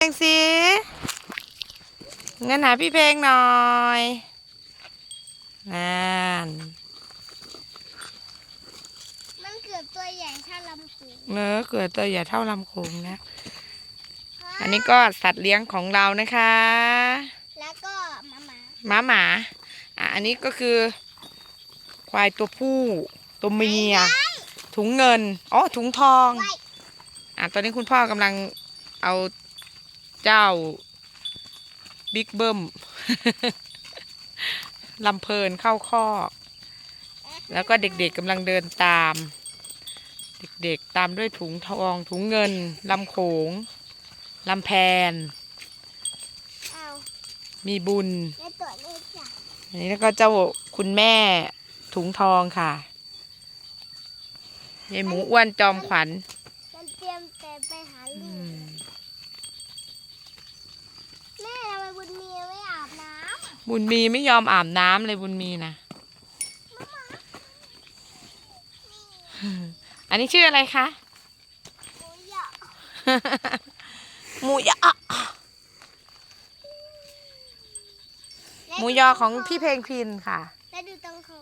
เพลงสิงั้นหาพี่เพลงหน่อยนั่นมันเกือบตัวใหญ่เท่าลำพูเนื้อเกิดตัวใหญ่เท่าลำโขงนะ อันนี้ก็สัตว์เลี้ยงของเรานะคะ แล้วก็หมาหมาหมาหมาอะอันนี้ก็คือ ควายตัวผู้ ตัวเมีย ถุงเงิน อ๋อ ถุงทองไว้อะตอนนี้คุณพ่อกำลังเอา เจ้าบิ๊กเบิ้มลำเพลินเข้าคอกแล้วก็เด็กๆกำลังเดินตาม เด็กๆตามด้วยถุงทองถุงเงินลำโขงลำแพน มีบุญอันนี้แล้วก็เจ้าคุณแม่ถุงทองค่ะยายหมูอ้วนจอมขวัญ มันเตรียมแต่ไปหา อื ลูก ม แม่ทำไมบุญมีไม่อาบน้ บุญมีไม่ยอมอาบน้ำเลยบุญมีนะอันนี้ชื่ออะไรคะำโอ้ยอะหมูยอหมูยอของพี่เพลงพินค่ะ แล้วดูตรงคอ